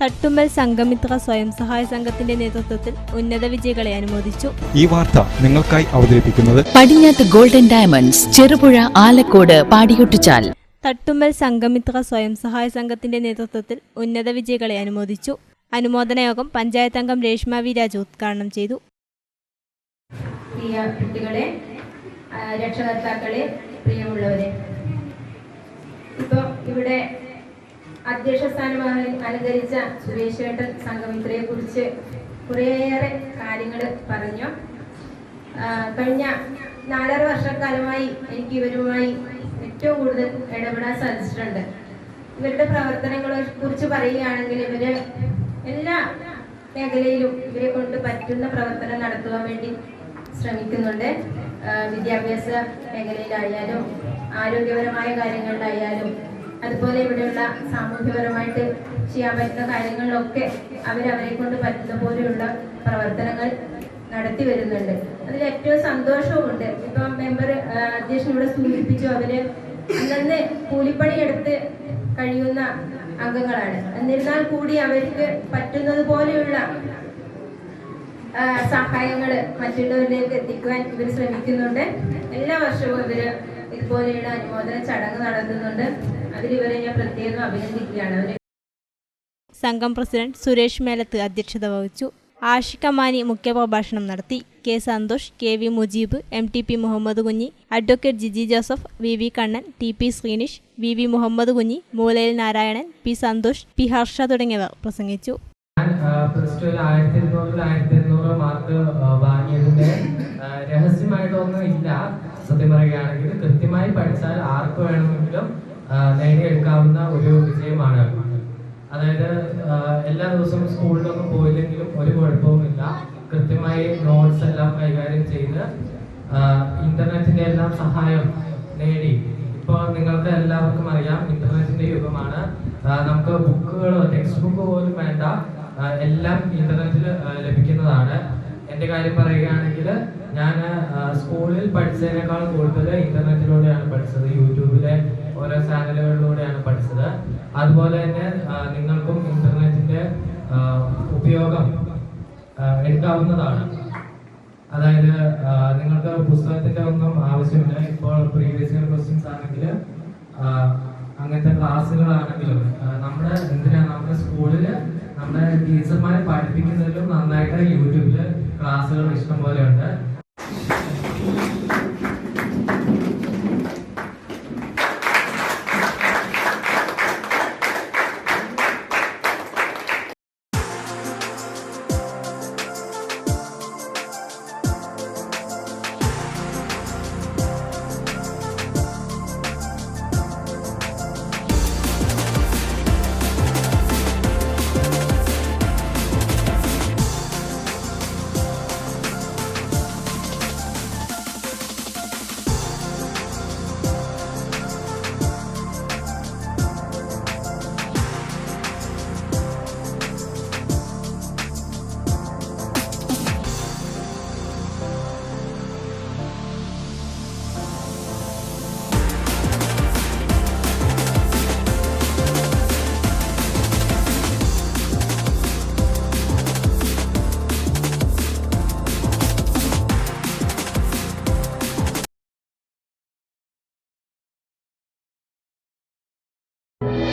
തട്ടുമ്മൽ സംഘമിത്ര സ്വയം സഹായ സംഘത്തിന്റെ നേതൃത്വത്തിൽ ഉന്നത വിജയികളെ അനുമോദിച്ചു. ഈ വാർത്ത നിങ്ങൾക്കായി അവതരിപ്പിക്കുന്നത് പടിഞ്ഞാത്ത് ഗോൾഡൻ ഡയമണ്ട്സ് ചെറുപുഴ ആലക്കോട് പാടിയൊട്ടിച്ചാൽ. തട്ടുമ്മൽ സംഘമിത്ര സ്വയം സഹായ സംഘത്തിന്റെ നേതൃത്വത്തിൽ ഉന്നത വിജയികളെ അനുമോദിച്ചു. അനുമോദന യോഗം പഞ്ചായത്ത് അംഗം രേഷ്മ വി രാജു ഉദ്ഘാടനം ചെയ്തു. പ്രിയ കുട്ടികളെ രക്ഷകർത്താക്കളെ പ്രിയമുള്ളവരെ. ഇപ്പൊ ഇവിടെ അധ്യക്ഷ സ്ഥാനം അനുകരിച്ച അലങ്കരിച്ച സുരേഷ് ഏട്ടൻ കുറിച്ച് കുറേയേറെ കാര്യങ്ങൾ പറഞ്ഞു. കഴിഞ്ഞ നാലര വർഷക്കാലമായി എനിക്ക് ഇവരുമായി ഏറ്റവും കൂടുതൽ ഇടപെടാൻ സാധിച്ചിട്ടുണ്ട്. ഇവരുടെ പ്രവർത്തനങ്ങളെ കുറിച്ച് പറയുകയാണെങ്കിൽ ഇവർ എല്ലാ മേഖലയിലും ഇവരെ കൊണ്ട് പറ്റുന്ന പ്രവർത്തനം നടത്തുവാൻ വേണ്ടി ശ്രമിക്കുന്നുണ്ട്. വിദ്യാഭ്യാസ മേഖലയിലായാലും ആരോഗ്യപരമായ കാര്യങ്ങളിലായാലും അതുപോലെ ഇവിടെയുള്ള സാമൂഹ്യപരമായിട്ട് ചെയ്യാൻ പറ്റുന്ന കാര്യങ്ങളിലൊക്കെ അവരവരെ കൊണ്ട് പറ്റുന്ന പോലെയുള്ള പ്രവർത്തനങ്ങൾ നടത്തി വരുന്നുണ്ട്. അതിൽ ഏറ്റവും സന്തോഷവുമുണ്ട്. ഇപ്പം മെമ്പർ അധ്യക്ഷൻ ഇവിടെ സൂചിപ്പിച്ചു അവർ അന്നന്ന് കൂലിപ്പണി എടുത്ത് കഴിയുന്ന അംഗങ്ങളാണ്. എന്നിരുന്നാൽ കൂടി അവർക്ക് പറ്റുന്നത് പോലെയുള്ള സഹായങ്ങൾ മറ്റുള്ളവരിലേക്ക് എത്തിക്കുവാൻ ഇവർ ശ്രമിക്കുന്നുണ്ട്. എല്ലാ വർഷവും ഇവർ ഇതുപോലെയുള്ള അനുമോദന ചടങ്ങ് നടത്തുന്നുണ്ട്. അതിൽ ഞാൻ പ്രത്യേകം അഭിനന്ദിക്കുകയാണ്. അവരെ സംഘം പ്രസിഡന്റ് സുരേഷ് മേലത്ത് അധ്യക്ഷത വഹിച്ചു. ആഷിഖ് അമാനി മുഖ്യപ്രഭാഷണം നടത്തി. K Santhosh K V Mujeeb M T P Muhammad Kunhi advocate Jiji Joseph V V Kannan T P Sreenish V V Muhammad Kunhi Moolayil Narayanan P Santhosh P Harsha തുടങ്ങിയവർ പ്രസംഗിച്ചു. ഞാൻ പ്ലസ് ടുവിൽ ആയിരത്തി ഇരുന്നൂറിൽ ആയിരത്തി ഇരുന്നൂറ് മാർക്ക് വാങ്ങിയതിന്റെ രഹസ്യമായിട്ടൊന്നും ഇല്ല. സത്യം പറയുകയാണെങ്കിൽ കൃത്യമായി പഠിച്ചാൽ ആർക്ക് വേണമെങ്കിലും നേടിയെടുക്കാവുന്ന ഒരു വിജയമാണ്. അതായത് എല്ലാ ദിവസവും സ്കൂളിലൊന്നും പോയില്ലെങ്കിലും ഒരു കുഴപ്പവുമില്ല. കൃത്യമായി നോട്ട്സ് എല്ലാം കൈകാര്യം ചെയ്ത് ഇന്റർനെറ്റിന്റെ എല്ലാം സഹായം നേടി. ഇപ്പോൾ നിങ്ങൾക്ക് എല്ലാവർക്കും അറിയാം ഇന്റർനെറ്റിന്റെ യുഗമാണ്. നമുക്ക് ബുക്കുകളോ ടെക്സ്റ്റ് ബുക്ക് പോലും വേണ്ട. എല്ലാം ഇന്റർനെറ്റിൽ ലഭിക്കുന്നതാണ്. എന്റെ കാര്യം പറയുകയാണെങ്കിൽ ഞാൻ സ്കൂളിൽ പഠിച്ചതിനേക്കാൾ കൂടുതൽ ഇന്റർനെറ്റിലൂടെയാണ് പഠിച്ചത്. യൂട്യൂബിലെ അതുപോലെ തന്നെ നിങ്ങൾക്കും ഇന്റർനെറ്റിന്റെ ഉപയോഗം എടുക്കാവുന്നതാണ്. അതായത് നിങ്ങൾക്ക് പുസ്തകത്തിന്റെ ഒന്നും ആവശ്യമില്ല. ഇപ്പോൾ പ്രീവിയസ് ഇയർ ക്വസ്റ്റ്യൻസ് ആണെങ്കിൽ അങ്ങനത്തെ ക്ലാസ്സുകളാണെങ്കിലും നമ്മുടെ എന്തിനാ നമ്മുടെ സ്കൂളിൽ നമ്മുടെ ടീച്ചർമാരെ പഠിപ്പിക്കുന്നതിലും നന്നായിട്ട് യൂട്യൂബിൽ ക്ലാസ്സുകൾ ഇഷ്ടം പോലെ